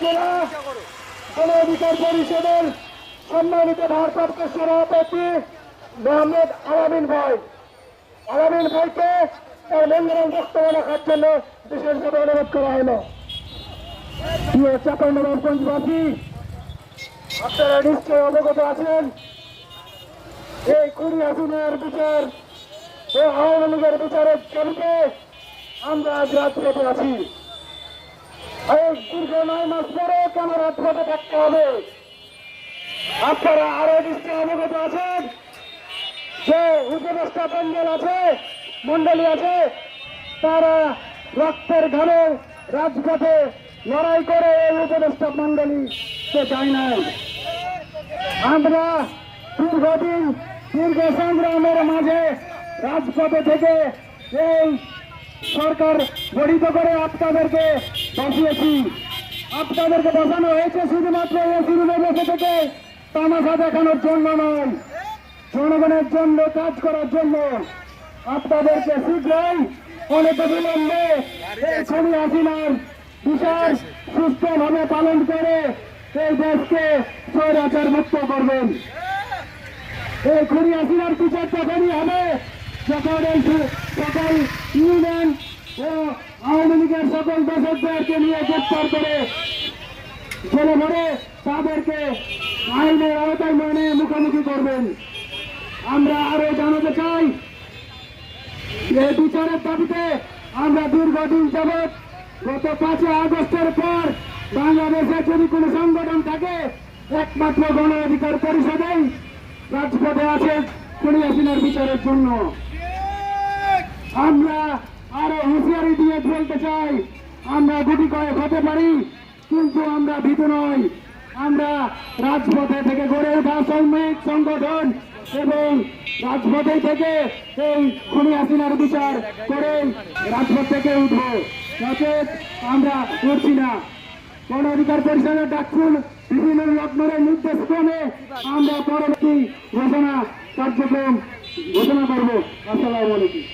জেলা গণ অধিকার পরিষদের সম্মানিত ভারপ্রাপ্ত সভাপতি মোহাম্মদ আলামিন ভাই। আলামিন ভাইকে তার মঙ্গলম বক্তব্য রাখার জন্য বিশেষভাবে অনুরোধ করা হলো। আপনারা নিশ্চয় অবগত আছেন, এই কুড়ি আসনের বিচার ও আওয়ামী লীগের বিচারের জমিতে আমরা আজ রাজপথে আছি। এই দীর্ঘ নয় মাস পরে কেন রাজপথে থাকতে হবে। আপনারা আরও নিশ্চয় অবগত আছেন? যে উপদেষ্টা প্যান্ডেল আছে মন্ডলী আছে, তারা রক্তের ঘামে রাজপথে লড়াই করে এই উপদেষ্টা মন্ডলীতে যায় নাই। আমরা দীর্ঘদিন দীর্ঘ সংগ্রামের মাঝে রাজপথে থেকে এই সরকার গঠিত করে আপনাদেরকে বসিয়েছি। আপনাদেরকে বসানো হয়েছে শুধুমাত্র এসির বসে থেকে। তামাশা দেখানোর জন্য নয়, জনগণের জন্য, কাজ করার জন্য। আপনাদেরকে শীঘ্রই অনেক বিলম্বে এই ছবি হাসিনার বিচার সুস্থভাবে পালন করে এই দেশকে স্বৈরাচার মুক্ত করবেন। এই খুনি হাসিনার বিচার তখনই হবে যখন সকল ইউনিয়ন ও আওয়ামী লীগের সকল দর্শকদেরকে নিয়ে গ্রেপ্তার করে জেলে ভরে তাদেরকে আইনের আওতায় মানে মুখোমুখি করবেন আমরা আরও জানাতে চাই এই বিচারের দাবিতে আমরা দীর্ঘদিন যাবৎ গত পাঁচই আগস্টের পর বাংলাদেশে যদি কোনো সংগঠন থাকে একমাত্র গণ অধিকার পরিষদেই রাজপথে আছে খুনি হাসিনার বিচারের জন্য। আমরা আরও হুঁশিয়ারি দিয়ে বলতে চাই, আমরা গুটি কয়েক হতে পারি, কিন্তু আমরা ভীত নই। আমরা রাজপথে থেকে গড়ে ওঠা শ্রমিক সংগঠন এবং রাজপথে থেকে এই খুনি হাসিনার বিচার করে রাজপথ থেকে উঠবো। নচেত আমরা উঠছি না। গণ অধিকার পরিষদের ডাকুন বিভিন্ন লগ্নের নির্দেশ ক্রমে আমরা পরবর্তী ঘোষণা কার্যক্রম ঘোষণা করব। আসসালামু আলাইকুম।